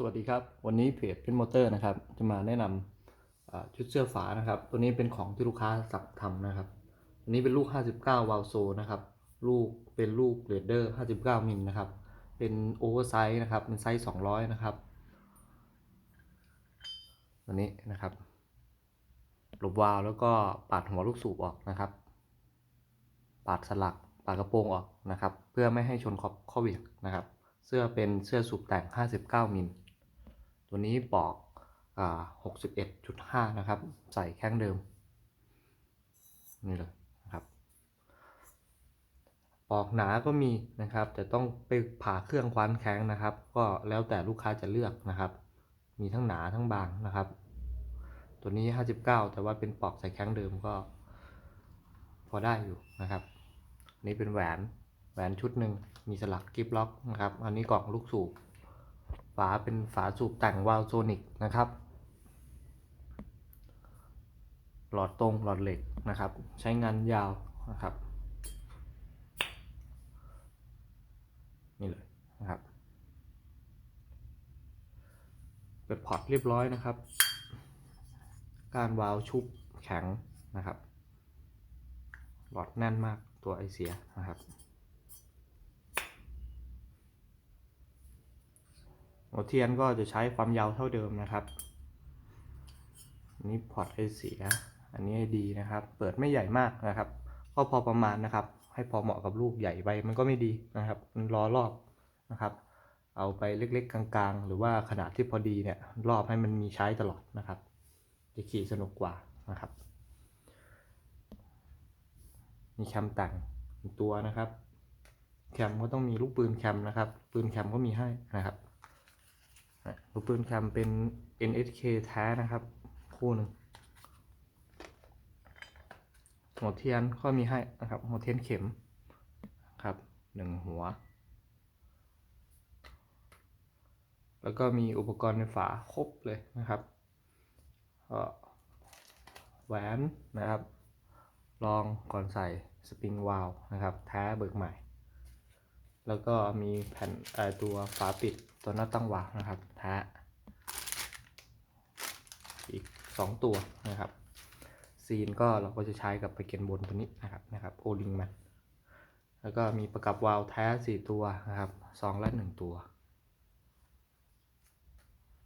สวัสดีครับ วันนี้เพจเป็นมอเตอร์นะครับ จะมาแนะนำอ่าชุดเสื้อฝานะครับ ตัวนี้เป็นของที่ลูกค้าสั่งทำนะครับอันนี้เป็นลูก 59 วาลโซนะครับ ลูกเป็นลูกเรดเดอร์ 59 มิลนะครับ เป็นโอเวอร์ไซส์นะครับ เป็นไซส์ 200 นะครับ ตัวนี้นะครับ หลบวาล์วแล้วก็ปาดหัวลูกสูบออกนะครับ ปาดสลัก ปาดกระโปรงออกนะครับ เพื่อไม่ให้ชนขอบข้อเหวี่ยงนะครับเสื้อเป็นเสื้อสูบแต่ง 59 มิล ตัวนี้ปอกอ61.5 นะครับ ใส่แข้งเดิม นี่เลยนะครับ ปอกหนาก็มีนะครับ แต่ต้องไปผ่าเครื่องคว้านแข้งนะครับ ก็แล้วแต่ลูกค้าจะเลือกนะครับ มีทั้งหนาทั้งบางนะครับ ตัวนี้ 59 แต่ว่าเป็นปอกใส่แข้งเดิมก็ พอได้อยู่นะครับนนี้เป็นแหวนแหวนชุดหนึ่งมีสลักกิฟล็อกนะครับ อันนี้กล่องลูกสูบ ฝาเป็นฝาสูบแต่งวาลโซนิกนะครับ หลอดตรงหลอดเหล็กนะครับ ใช้งานยาวนะครับ นี่เลยนะครับเปิดพอร์ตเรียบร้อยนะครับ การวาล์วชุบแข็งนะครับ หลอดแน่นมากตัวไอเสียนะครับ หัวเทียนก็จะใช้ความยาวเท่าเดิมนะครับอันนี้พอร์ตไอเสีย อันนี้ไอดีนะครับ เปิดไม่ใหญ่มากนะครับ ก็พอประมาณนะครับ ให้พอเหมาะกับลูกใหญ่ไปมันก็ไม่ดีนะครับ มันรอรอบนะครับ เอาไปเล็กๆ กลางๆ หรือว่าขนาดที่พอดีเนี่ยรอบให้มันมีใช้ตลอดนะครับ จะขี่สนุกกว่านะครับ มีแคมต่งหนึ่งตัวนะครับ แคมก็ต้องมีลูกปืนแคมนะครับ ปืนแคมก็มีให้นะครับ ลูปืนแคมเป็น NSK แท้นะครับ คู่หนึ่งหัวเทียนก็มีให้นะครับ หัวเทียนเข็มครับหนึ่งหัว แล้วก็มีอุปกรณ์ในฝาครบเลยนะครับก็แหวนนะครับ ลองก่อนใส่สปริงวาลนะครับ แท้เบิกใหม่ แล้วก็มีแผ่นตัวฝาปิด วหน้าตั้งวางนะครับแท้อีก 2 ตัวนะครับ ซีนก็เราก็จะใช้กับไปเกนบนตัวนี้นะครับนะครับโอลิงมัน แล้วก็มีประกับวาล์วแท้4ตัวนะครับซองละ1ตัว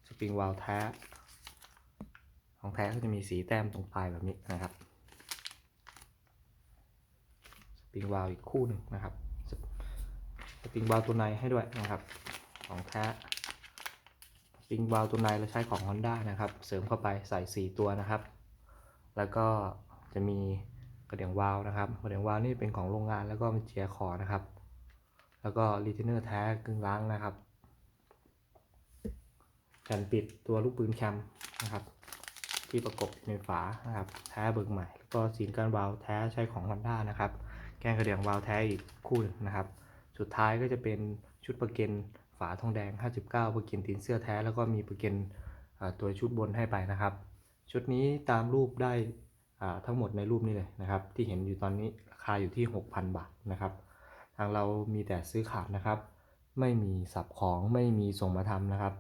สปริงวาล์วแท้ ของแท้ก็จะมีสีแต้มตรงปลายแบบนี้นะครับ สปริงวาล์วอีกคู่หนึ่งนะครับ สปสปริงวาล์วตัวในให้ด้วยนะครับ ของแท้ปิงวาลตัวในเราใช้ของ Honda นะครับ เสริมเข้าไปใส่ 4 ตัวนะครับ แล้วก็จะมีกระเดี่ยงวาลนะครับ กระเดี่ยงวาลนี่เป็นของโรงงานแล้วก็เป็นเจียคอนะครับ แล้วก็รีเทนเนอร์แท้กึ่งล้างนะครับแผ่นปิดตัวลูกปืนแคมนะครับ ที่ประกบในฝานะครับ แท้เบิกใหม่ แล้วก็สีการวาลแท้ใช้ของ Honda นะครับ แกนกระเดี่ยงวาลแท้อีกคู่หนึ่งนะครับ สุดท้ายก็จะเป็นชุดประเก็นาทองแดง 59ประเก็นตีนเสื้อแท้ แล้วก็มีประเก็นตัวชุดบนให้ไปนะครับ ชุดนี้ตามรูปได้ทั้งหมดในรูปนี้เลยนะครับ ที่เห็นอยู่ตอนนี้ราคาอยู่ที่ 6,000 บาทนะครับ ทางเรามีแต่ซื้อขาดนะครับ ไม่มีสับของไม่มีส่งมาทำนะครับ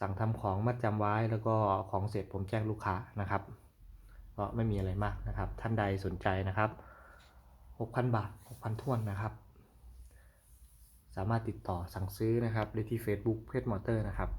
สั่งทำของมัดจำไว้แล้วก็ของเสร็จผมแจ้งลูกค้านะครับก็ไม่มีอะไรมากนะครับ ท่านใดสนใจนะครับ 6,000 บาท 6,000ท้วนนะครับ สามารถติดต่อสั่งซื้อนะครับได้ที่ Facebook เพจมอเตอร์นะครับ